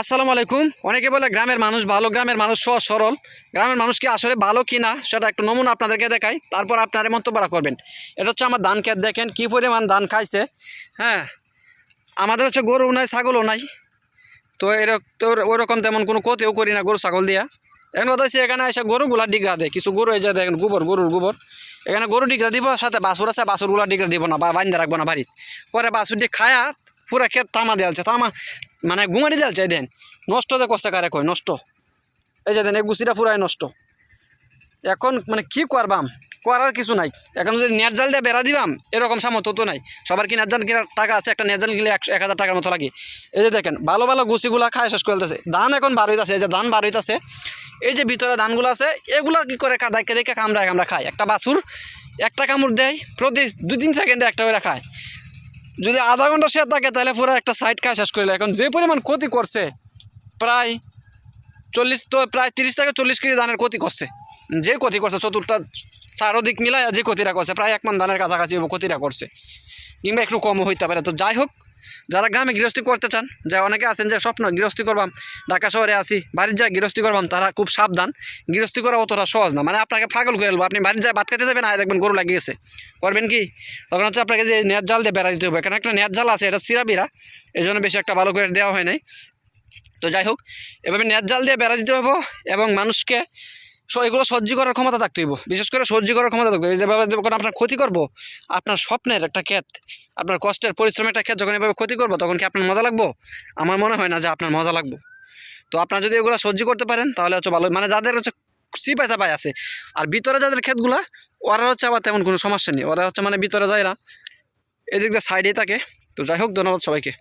আসসালামু আলাইকুম। অনেকে বলে গ্রামের মানুষ ভালো, গ্রামের মানুষ সহজ সরল। গ্রামের মানুষ কি আসলে ভালো কি না, সেটা একটু নমুনা আপনাদেরকে দেখাই। তারপর আপনারা মন্তব্যটা করবেন। এটা হচ্ছে আমার ধান ক্ষেত, দেখেন কী পরিমাণ ধান খাইছে। হ্যাঁ আমাদের হচ্ছে গরু নাই, ছাগলও নাই। তো এরকম ওরকম তেমন কোনো ক্ষতিও করি না গরু, ছাগল দিয়া। এখন কথা হচ্ছে এখানে এসে গরুগুলা ডিগরা দেয়। কিছু গরু এই যে দেখেন গোবর, গরুর গোবর। এখানে গরু ডিগরা দিব, সাথে বাসুর আছে, বাছুরগুলা ডিগরা দিব না, বা বাইন্দা রাখব না বাড়িতে। পরে বাছুর দিয়ে খায়া পুরা ক্ষেত তামা দেওয়ালছে তামা মানে গুমারি দেওয়ালছে এই দেন। নষ্ট যে কষ্ট কারে কয়, নষ্ট। এই যে দেন, এই গুছিটা পুরাই নষ্ট। এখন মানে কি করবাম? করার কিছু নাই। এখন যদি নেট জাল দিয়ে বেড়া দিবাম, এরকম সামর্থ্য তো নাই। সবার কি নেট জাল কেনার টাকা আছে? একটা নেট জাল কিনলে একশো এক হাজার টাকার মতো লাগে। এই যে দেখেন, ভালো ভালো গুছিগুলা খায় শেষ করে দিতেছে ধান এখন বার হইতেছে, এই যে ধান বার হইতেছে। এই যে ভিতরে ধানগুলো আছে, এগুলো কি করে কাদাইকে দেখে কামড়ায় আমরা খাই একটা বাছুর একটা কামড় দেয়, প্রতি দুই তিন সেকেন্ডে একটা করে খায়। যদি আধা ঘণ্টা সে থাকে, তাহলে পুরো একটা সাইড কাজ শেষ করলে এখন যে পরিমাণ ক্ষতি করছে, প্রায় চল্লিশ তো প্রায় তিরিশ থেকে চল্লিশ কেজি ধানের ক্ষতি করছে। যে ক্ষতি করছে, চতুর্থ চারোদিক মিলায় যে ক্ষতিটা করছে, প্রায় এক মান ধানের কাছাকাছি ক্ষতিটা করছে। কিংবা একটু কমও হইতে পারে। তো যাই হোক যারা গ্রামে গৃহস্থী করতে চান, যে অনেকে আছেন যে স্বপ্ন, গৃহস্থী করবাম, ঢাকা শহরে আসি বাড়ির যায় গৃহস্থী করবাম, তারা খুব সাবধান। গৃহস্থী করা অতটা সহজ না। মানে আপনাকে পাগল করে দেবো আপনি বাড়ির যায় ভাত খেতে যাবেন, আর দেখবেন গরু লাগিয়েছে করবেন কি? তখন হচ্ছে আপনাকে যে নেট জাল দিয়ে বেড়া দিতে হবে। কারণ একটা নেট জাল আছে, এটা সিরাবিরা। এই জন্য বেশি একটা ভালো করে দেওয়া হয় নাই। তো যাই হোক, এভাবে নেট জাল দিয়ে বেড়া দিতে হবে এবং মানুষকে এগুলো সহ্য করার ক্ষমতা থাকতে হইব। বিশেষ করে সহ্য করার ক্ষমতা থাকতে হবে যেভাবে যখন আপনার ক্ষতি করব, আপনার স্বপ্নের একটা ক্ষেত, আপনার কষ্টের পরিশ্রমের একটা ক্ষেত যখন এভাবে ক্ষতি করব, তখন কি আপনার মজা লাগবো? আমার মনে হয় না যে আপনার মজা লাগবো। তো আপনার যদি এগুলো সহ্য করতে পারেন, তাহলে হচ্ছে ভালো। মানে যাদের হচ্ছে সিপাই চাপাই আছে, আর ভিতরে যাদের ক্ষেতগুলা, ওরা হচ্ছে আবার তেমন কোনো সমস্যা নেই। ওরা হচ্ছে মানে ভিতরে যায় না। এদিক দিয়ে সাইডেই থাকে। তো যাই হোক, ধন্যবাদ সবাইকে।